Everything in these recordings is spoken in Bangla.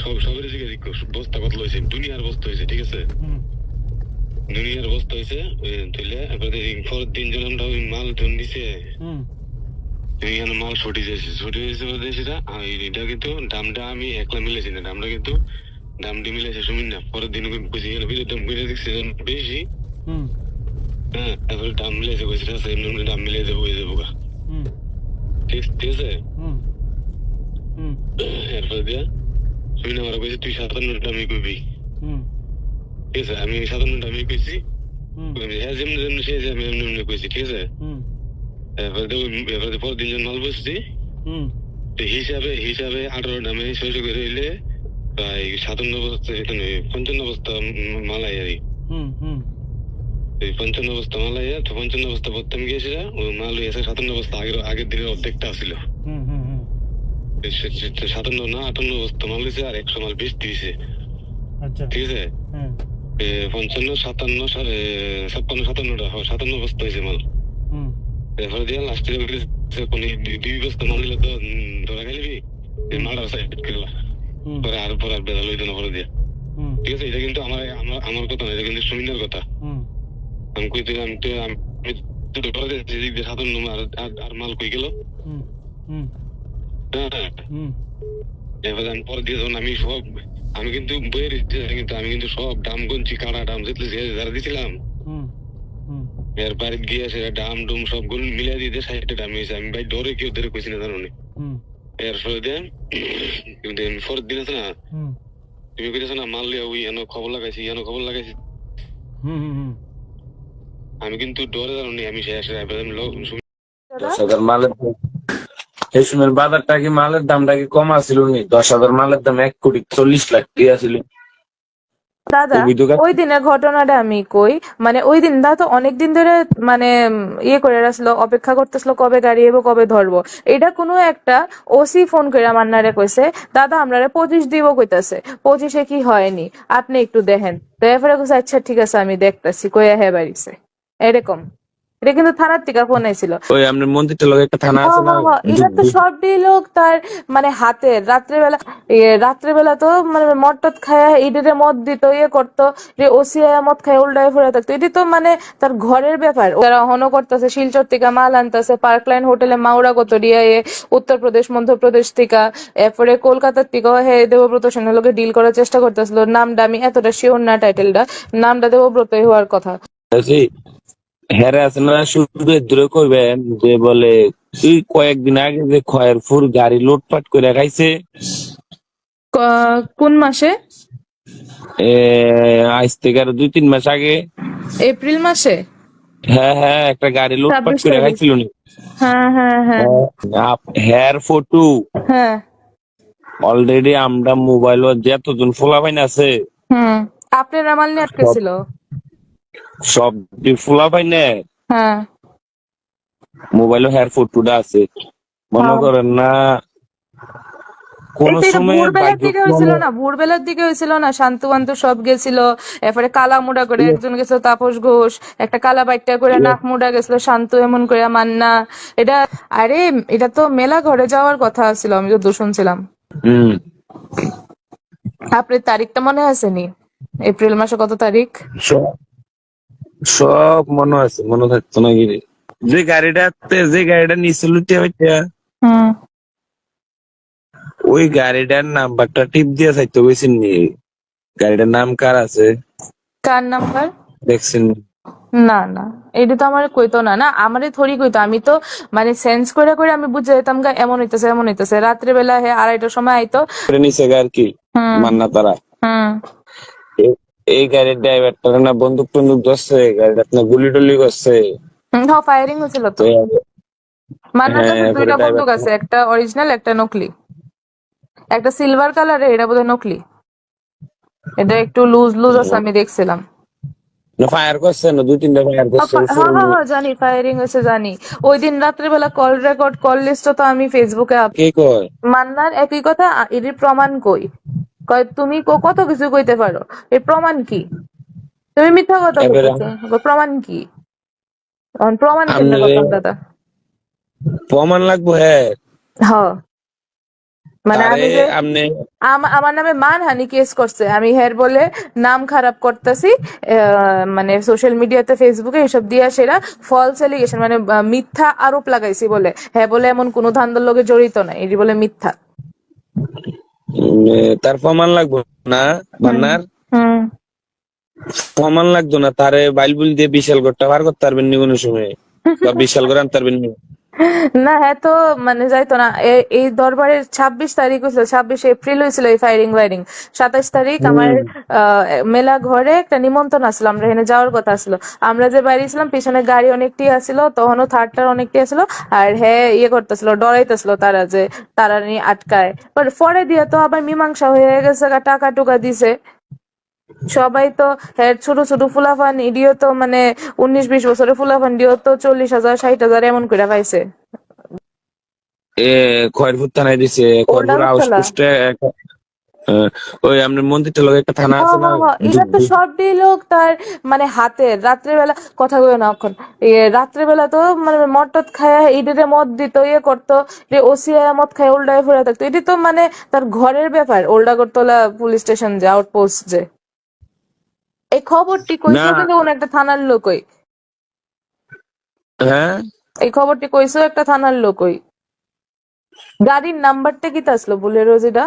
সব সবের দিকে বস্তা কত লইছে? দুনিয়ার বস্তা হয়েছে ঠিক আছে? দুনিয়ার বস্তা হয়েছে তুইলে এবারে পরের দিন যখন আমরা ওই মাল ধন দিছে এখানে মাল ছুটি যাচ্ছে ছুটি যাচ্ছে বলতে সেটা এটা কিন্তু দামটা আমি একলা মিলেছি না। দামটা কিন্তু দামটি মিলেছে শুনুন না পরের দিন বুঝি গেল বিদ্যুৎ দাম বুঝে দেখছি বেশি। হ্যাঁ তারপরে দাম মিলেছে আছে এমনি এমনি দাম মিলে যাব হয়ে যাব ঠিক আছে? এরপরে দিয়া শুনি আমার কইছে তুই সাতান্ন দামি কইবি। ঠিক আছে আমি সাতান্ন দামি কইছি। আমি হ্যাঁ যেমনি যেমনি সে যে আমি এমনি এমনি কইছি। ঠিক আছে? এরপরে দেখো এরপরে পরের দিন যখন মাল বসছি তো হিসাবে হিসাবে আঠারো দামে ছয়শো করে হইলে প্রায় সাতান্ন বস্তা এখানে পঞ্চান্ন বস্তা উম মাল আই আর পঞ্চান্ন বস্তা মাল আইয়া তো পঞ্চান্ন বস্তা প্রথম গিয়েছিল ওই মাল হয়েছে সাতান্ন বস্তা আগের আগের দিনের অর্ধেকটা আসছিল হুম হুম হুম এই সে- সে- সে সাতান্ন না আটান্ন বস্তা মাল হয়েছে আর একশো মাল বেশ দিয়েছে আচ্ছা ঠিক আছে হ্যাঁ পঞ্চান্ন সাতান্ন ছাপ্পান্ন সাতান্নটা সাতান্ন বস্তা হয়েছে মাল এরপরে দিয়ে লাস্টে দুই বস্তা মাল নিলে তো ধরা গেলি মালটা সাইড করলা পরে আর পরে আর বেদা লইতো না পরে দিয়ে ঠিক আছে এটা কিন্তু আমার আমার আমার কথা না এটা কিন্তু সুমিনের কথা আমি কইতে আমি তো আমি সাতান্ন আর মাল কই গেল হ্যাঁ এবার আমি পরে দিয়ে যখন আমি সব আমি কিন্তু বইয়ের কিন্তু আমি কিন্তু সব দাম গুনছি কাড়া দাম যেগুলো যারা দিছিলাম। হুম হুম। এর বাড়িতে গিয়ে সে দাম ডুম সবগুলো মিলাই দিয়ে সাইডে দাম হয়েছে। আমি ভাই ডরে কেউ ধরে কইছি না জানো এর ফলে দিয়ে কিন্তু আমি পরের দিন আছে না? তুমি কইতেছো না মাল লিয়া ওই এনো খবর লাগাইছি এনো খবর লাগাইছি। হুম হুম হুম। আমি কিন্তু ডরে জানো আমি শেষ আমি লোক এই সময় বাজারটা কি মালের দামটা কি কম আছিল নি? দশ হাজার মালের দাম এক কোটি চল্লিশ লাখ টাকা ছিল দাদা ওই দিনের ঘটনাটা আমি কই। মানে ওই দিন দা তো অনেক দিন ধরে মানে ইয়ে করে রাখছিল অপেক্ষা করতেছিল কবে গাড়ি এবো কবে ধরবো। এটা কোনো একটা ওসি ফোন করে মান্নারে কইছে দাদা আমরা পঁচিশ দিব কইতাছে। পঁচিশে কি হয়নি? আপনি একটু দেখেন। তো এরপরে কইছে আচ্ছা ঠিক আছে আমি দেখতাছি। কইয়া হে বাড়িছে। এরকম। এটা কিন্তু থানার থেকে ফোন আইছিল ওই আপনার মন্দিরটা লোক একটা থানা আছে না? হ, হ, এটা তো সবই লোক তার মানে হাতের রাত্রেবেলা ইয়ে রাত্রেবেলা তো মানে মদ টদ খায় ইডিরে মদ দিত ইয়ে করতো যে ওসিয়া মদ খায় উল্টায় ফুরে থাকতো। এটি তো মানে তার ঘরের ব্যাপার। তারা হন করতেছে শিলচর থেকে মাল আনতেছে পার্কলাইন হোটেলে মাউরা কত দিয়া এ উত্তরপ্রদেশ মধ্যপ্রদেশ থেকে। এরপরে কলকাতার থেকেও হে দেবব্রত সেনের লোকে ডিল করার চেষ্টা করতেছিল। নামটা আমি এতটা শিওর না টাইটেলটা নামটা দেবব্রতই হওয়ার কথা। আছে হ্যাঁ শুধু দূরে কইবেন যে বলে তুই কয়েকদিন আগে যে খয়েরপুর গাড়ি লুটপাট করে খাইছে। কোন মাসে? আজ থেকে আরও দুই তিন মাস আগে। এপ্রিল মাসে? হ্যাঁ হ্যাঁ একটা গাড়ি লুটপাট করে। খাইছিল নি হ্যাঁ হ্যাঁ হ্যাঁ। Hair photo. হ্যাঁ। অলরেডি আমরা মোবাইল যতজন ফোলাবাইন আছে। হুম আপনার রামাল নিয়ে আটকে ছিল। সব ফোলাবাইনে হ্যাঁ। মোবাইল হেয়ার ফটোটা আছে। মনে হ্যাঁ। করেন না কোন এটা এটা সময় ভোরবেলার দিকে হয়েছিল না? ভোরবেলার দিকে হয়েছিল না? শান্তু বান্তু সব গেছিল। এরপরে কালা মুড়া করে একজন গেছিল তাপস ঘোষ। একটা কালা বাইটটা করে নাক মুড়া গেছিল শান্তু এমন করে মান্না। এটা আরে এটা তো মেলা ঘরে যাওয়ার কথা ছিল আমি তো আপনার তারিখটা মনে আছে নি এপ্রিল মাসে কত তারিখ? সব মনে আছে মনে থাকতো না কি। যে গাড়িটাতে যে গাড়িটা নিচে লুটে হইতে। ওই গাড়িটার নাম্বারটা টিপ দিয়ে চাইতে গেছেন নি। গাড়িটার নাম কার আছে? কার নাম্বার? দেখছেন না। না এটা তো আমার কইতো না না? আমারে থরি কইতো। আমি তো মানে সেন্স করে করে আমি বুঝে যেতাম গা এমন হইতেছে এমন হইতেছে। রাত্রে বেলা হে আড়াইটার সময় আইতো। নিচে আর কি। মান্না তারা। হুম। এই গাড়ির ড্রাইভারটা না বন্দুক টন্দুক ধরছে গাড়িটা না গুলি টুলি করছে। হ্যাঁ ফায়ারিং হয়েছিল তো। মান্নার কাছে হ্যাঁ, দুইটা বন্দুক আছে একটা অরিজিনাল একটা নকলি। একটা সিলভার কালারের এটা বোধহয় নকলি। এটা একটু লুজ লুজ আছে আমি দেখছিলাম। ফায়ার করছে না দুই তিনটা ফায়ার করছে হ্যাঁ হ্যাঁ হ্যাঁ জানি ফায়ারিং হয়েছে জানি। ওই দিন রাত্রে বেলা কল রেকর্ড কল লিস্ট তো আমি ফেসবুকে আপ কে কয়? মান্নার একই কথা এর প্রমাণ কই। কয় তুমি ক- কত কিছু কইতে পারো? এর প্রমাণ কি? তুমি মিথ্যা কথা কয় প্রমাণ কি? প্রমাণ আমনে- করতাম দাদা? প্রমাণ লাগবো হ্যাঁ। হ্যাঁ মানে আমি যে আমার নামে মানহানি কেস করছে। আমি হের বলে নাম খারাপ করতেছি মানে সোশ্যাল মিডিয়াতে ফেসবুকে এসব দিয়া সেরা ফলস এলিগেশন মানে মিথ্যা আরোপ লাগাইছি বলে। হ্যাঁ বলে এমন কোনো ধান্দার লগে জড়িত নাই এটি বলে মিথ্যা। তার প্রমাণ লাগবো না বান্নার? প্রমাণ লাগতো না তারে বাইলবুল দিয়ে বিশাল ঘরটা বার করতে পারবেন নি কোনো সময়। বা বিশাল ঘর আনতে পারবেন নি না হ্যাঁ তো মানে যাইতো না এই দরবারের ছাব্বিশ তারিখ হয়েছিল ছাব্বিশে এপ্রিল হয়েছিল এই ফায়ারিং ওয়ারিং সাতাশ তারিখ আমার মেলা ঘরে একটা নিমন্ত্রণ আসলো আমরা এখানে যাওয়ার কথা আসলো। আমরা যে বাইরে ছিলাম পিছনে গাড়ি অনেকটি আসছিল তখনও থার্ডটার অনেকটি আসছিল আর হ্যাঁ ইয়ে করতেছিল ডরাইতেছিল তারা যে তারা নিয়ে আটকায়। পরে দিয়ে তো আবার মীমাংসা হয়ে গেছে টাকা টুকা দিছে। সবাই তো হ্যাঁ ছোট ছোট ফুলাফান ইডিও তো মানে উনিশ বিশ বছরের ফুলাফান দিও তো চল্লিশ হাজার ষাট হাজার এমন করে পাইছে। এ খয়েরপুর থানায় দিছে খয়েরপুর ওই আপনার মন্দিরটা লগে একটা থানা আছে না? এটা তো সবটি লোক তার মানে হাতের রাত্রেবেলা কথা কই না এখন। ইয়ে রাত্রেবেলা তো মানে মটট খায় ইডিরে মদ দিত ইয়ে করতো যে ওসিআই মদ খায় উল্টায় ফুরে থাকতো। এটি তো মানে তার ঘরের ব্যাপার ওল্ডাগরতলা পুলিশ স্টেশন যে আউটপোস্ট যে। এই খবরটি কইছো। কিন্তু কোন একটা থানার লোকই। হ্যাঁ? এই খবরটি কইছো একটা থানার লোকই। গাড়ির নাম্বারটা কি আসলো বুলেরো যেটা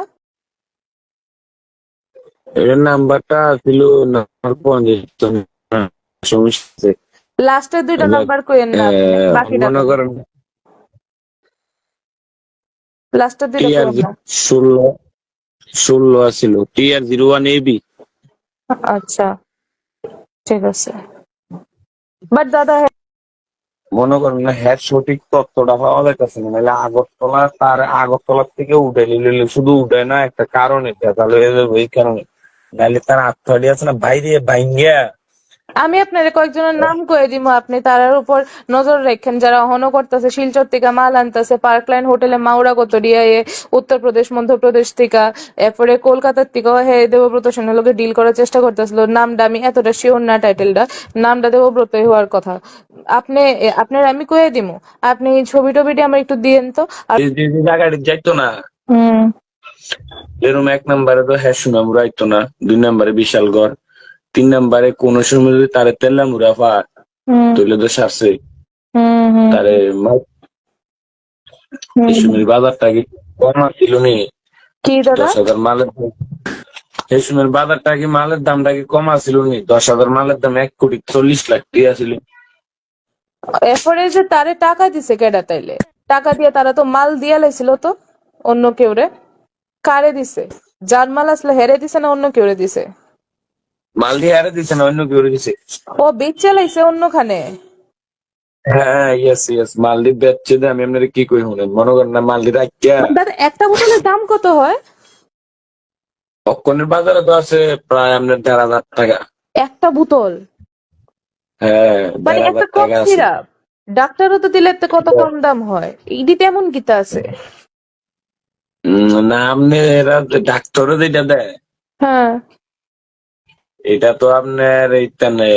এর নাম্বারটা ছিল সমস্যা লাস্টের দুইটা নাম্বার কইেন না বাকিটা মনে করেন লাস্টের দুইটা কইেন ষোলো ষোলো আছিল টিআর জিরো ওয়ান এবি আচ্ছা। ঠিক আছে। বাট দাদা মনে করেন না হ্যাঁ সঠিক তত্ত্বটা পাওয়া যাইতেছে না, নাহলে আগরতলা তার আগরতলা থেকে উঠে নিলে শুধু উঠে না, একটা কারণ তাহলে ওই কারণে। নাহলে তার আত্মহারি আছে না, বাইরে বাইঙ্গা আমি আপনার কয়েকজনের নাম কয়ে দিব আপনি তারার উপর নজর রাখেন। যারা অহনো করতেছে শিলচর থেকে মাল আনতেছে পার্কলাইন হোটেলে মাউরা কতরিয়া এ উত্তরপ্রদেশ মধ্যপ্রদেশ থেকে এরপরে কলকাতার থেকেও হে দেবব্রত সেনের লোকে ডিল করার চেষ্টা করতেছিল। নামটা আমি এতটা শিওর না টাইটেলটা নামটা দেবব্রতই হওয়ার কথা। আপনি আপনার আমি কয়ে দিব আপনি ছবি টবিটি আমার একটু দিয়েন তো। জায়গাটি যাইতো না। হুম। এরকম এক নম্বরে তো হ্যাঁ সুনামুরা আইতো না দুই নম্বরে বিশালগড়। তিন নাম্বারে কোন সময় যদি তারে তেল্লামুরা পা হুম। তৈলে তো সারছে। তারে মা- এই সময় বাজারটা কি কম ছিল নি? দশ হাজার মালের এই সময় বাজারটা কি মালের দামটা কি কম ছিল নি? দশ হাজার মালের দাম এক কোটি চল্লিশ লাখ টাকা ছিল। এরপরে যে তারে টাকা দিছে কেডা তাইলে? টাকা দিয়ে তারা তো মাল দিয়া লাইছিল তো অন্য কেউ রে কারে দিছে? যার মাল আসলে হেরে দিছে না অন্য কেউ রে দিছে? মাল দিয়ে আরে দিছে না অন্য কেউ দিছে। ও বেচে লাইছে অন্যখানে? হ্যাঁ ইয়েস ইয়েস মাল দিয়ে বেচছে আমি আপনার কি কই শুনেন? মনে করেন না মাল দিয়ে রাখিয়া দাদা একটা বোতলের দাম কত হয়? অক্ষণের বাজারে তো আছে প্রায় আপনার দেড় হাজার টাকা। একটা বোতল? হ্যাঁ মানে একটা কম সিরাপ ডাক্তারও তো দিলে কত কম দাম হয়? ইডি তেমন কিতা আছে। না আপনি এরা ডাক্তারও যেটা দেয়। হ্যাঁ। এটা তো আপনার এইখানে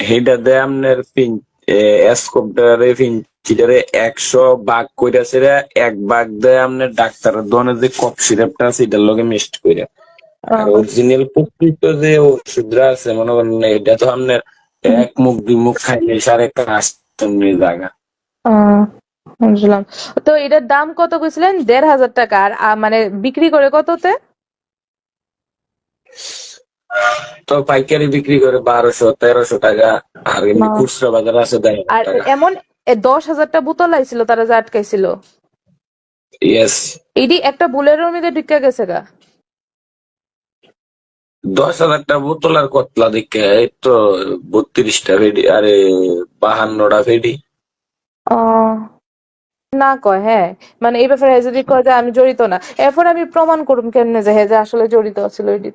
সেইটা দেয় আপনার পিন স্কোপটারে পিঞ্চিটারে একশো বাঘ কইরাছে রে, এক বাঘ দেয় আপনার ডাক্তারের দোকানে যে কফ সিরাপটা আছে এটার লগে মিক্সড কইরা। আর অরিজিনাল প্রকৃত যে ওষুধরা আছে মনে করেন এটা তো আপনার এক মুখ দুই মুখ খাইলে সারে কাজ জায়গা। বুঝলাম। তো এটার দাম কত কইছিলেন? দেড় হাজার টাকা। আর মানে বিক্রি করে কততে? তো পাইকারি বিক্রি করে বারোশো তেরোশো টাকা আর এমনি। খুচরা বাজার আছে আর এমন দশ হাজারটা বোতল আইছিল তারা যে আটকাইছিল? ইয়েস এডি একটা বুলেরোর মধ্যে ঢুকে গেছে গা। দশ হাজারটা বোতল আর কতলা দেখে এই তো বত্রিশটা ফেডি আরে বাহান্নটা ফেডি না কয় হ্যাঁ। মানে এই ব্যাপারে যদি কয় যে আমি জড়িত না। এরপর আমি প্রমাণ করুম কেমনে যে হ্যাঁ যে আসলে জড়িত ছিল এডি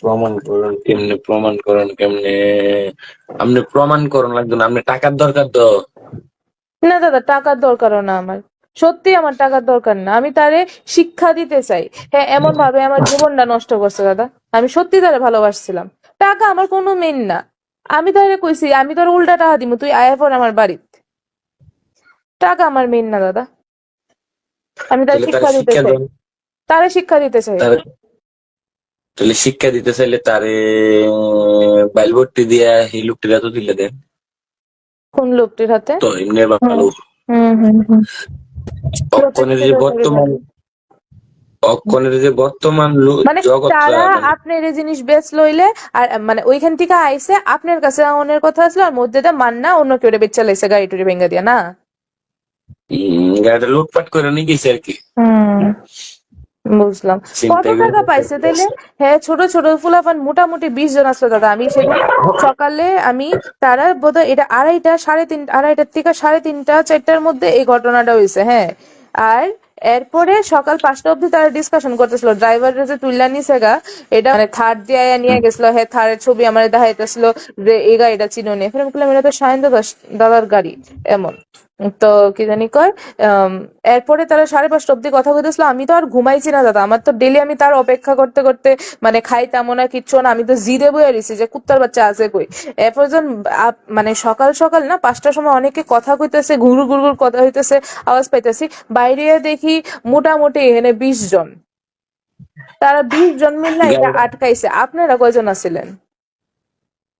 প্রমাণ করুন কেমনে প্রমাণ করুন কেমনে? আপনি প্রমাণ করুন লাগবে না। আপনি টাকার দরকার তো। না দাদা টাকার দরকারও না আমার। সত্যি আমার টাকার দরকার না। আমি তারে শিক্ষা দিতে চাই। হ্যাঁ এমন ভাবে আমার জীবনটা নষ্ট করছে দাদা। আমি সত্যি তারে ভালোবাসছিলাম। টাকা আমার কোনো মেন না। আমি তারে কইছি আমি তোর উল্টা টাকা দিব তুই আয়া পর আমার বাড়িতে। টাকা আমার মেন না দাদা। আমি তার তাহলে শিক্ষা দিতে চাই। তারে শিক্ষা দিতে চাই। তাহলে শিক্ষা দিতে চাইলে তারে বাইল ভর্তি দিয়া এই লোকটিরা তো দিলে দেন। কোন লোকটির হাতে? তো এমনি ভালো অক্ষণের যে বর্তমান অক্ষণের যে বর্তমান মানে তারা আপনার এই জিনিস বেচ লইলে আর মানে ওইখান থেকে আইসে আপনার কাছে অনের কথা আসলো আর মধ্যে মান্না অন্য কেউ বেচা লাইছে গাড়ি টুড়ি ভেঙে দিয়া না? গাড়িটা লুটপাট করে নিয়ে গেছে আর কি। হুম। বুঝলাম। কত টাকা পাইছে তাইলে? হ্যাঁ ছোট ছোট ফুলাফান মোটামুটি বিশ জন আসলো দাদা। আমি সেদিন সকালে আমি তারা বোধহয় এটা আড়াইটা সাড়ে তিন আড়াইটার থেকে সাড়ে তিনটা চারটার মধ্যে এই ঘটনাটা হয়েছে হ্যাঁ। আর এরপরে সকাল পাঁচটা অব্দি তারা ডিসকাশন করতেছিল। ড্রাইভার যে তুইলা নিছে গা এটা মানে থার দিয়ে নিয়ে গেছিল হ্যাঁ থার্ডের ছবি আমার দেখাইতেছিল যে এই গাড়িটা চিনো নি। ফের আমি বললাম এটা তো দাদা দাদার গাড়ি এমন। তো কি জানি কয় এরপরে তারা সাড়ে পাঁচটা অব্দি কথা বলতেছিল আমি তো আর ঘুমাইছি না দাদা আমার তো ডেলি আমি তার অপেক্ষা করতে করতে মানে খাইতামও না কিচ্ছু না আমি তো জিরে বয়ে রইছি যে কুত্তার বাচ্চা আছে কই। এরপর যখন মানে সকাল সকাল না পাঁচটার সময় অনেকে কথা কইতেছে ঘুরু ঘুর ঘুর কথা হইতেছে আওয়াজ পাইতেছি বাইরে দেখি মোটামুটি এখানে বিশ জন। তারা বিশ জন মিলে এটা আটকাইছে। আপনারা কয়জন আছিলেন?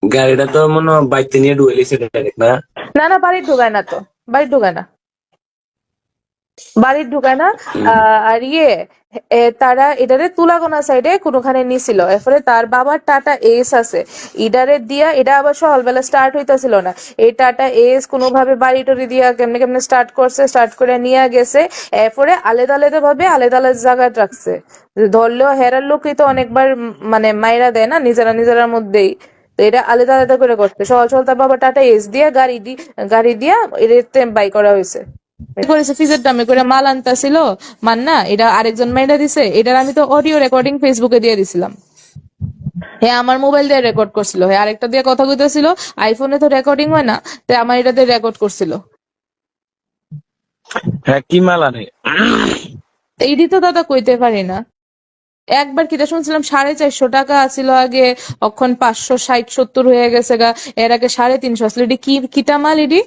গাড়িটা তো মনে হয় বাইতে নিয়ে ডুয়েলিছে না? না না বাড়ির ঢুকায় না তো। বাড়ির ঢুকায় না। বাড়ির ঢুকায় না। আর ইয়ে তারা এটারে তুলাগোনা সাইডে কোনোখানে নিছিল। এরপরে তার বাবার টাটা এস আছে। ইডারে দিয়া এটা আবার সকালবেলা স্টার্ট হইতাছিল না। এই টাটা এস কোনোভাবে বাড়ি টড়ি দিয়া কেমনে কেমনে স্টার্ট করছে স্টার্ট করে নিয়ে গেছে। এরপরে আলাদা আলাদা ভাবে আলাদা আলাদা জায়গায় রাখছে। ধরলেও হেরার লোকই তো অনেকবার মানে মাইরা দেয় না নিজেরা নিজেরার মধ্যেই। তো এটা আলাদা আলাদা করে করতে সকাল সকাল তার বাবা টাটা এস দিয়া গাড়ি দি গাড়ি দিয়া এটাতে বাই করা হয়েছে। কি করেছে? ফিজের দামে করে মাল আনতাছিল। মান্না এটা আরেকজন মাইরা দিছে। এটার আমি তো অডিও রেকর্ডিং ফেসবুকে দিয়ে দিছিলাম। হ্যাঁ আমার মোবাইল দিয়ে রেকর্ড করছিল। হ্যাঁ আরেকটা দিয়ে কথা কইতেছিল। আইফোনে তো রেকর্ডিং হয় না তাই আমার এটা দিয়ে রেকর্ড করছিল। হ্যাঁ কি মাল আনে? এইটি তো দাদা কইতে পারি না। একবার কিটা শুনছিলাম সাড়ে চারশো টাকা আছিল আগে অক্ষণ পাঁচশো ষাট সত্তর হয়ে গেছে গা, এর আগে সাড়ে তিনশো আসলে এটি কি, কিটা মাল এটি?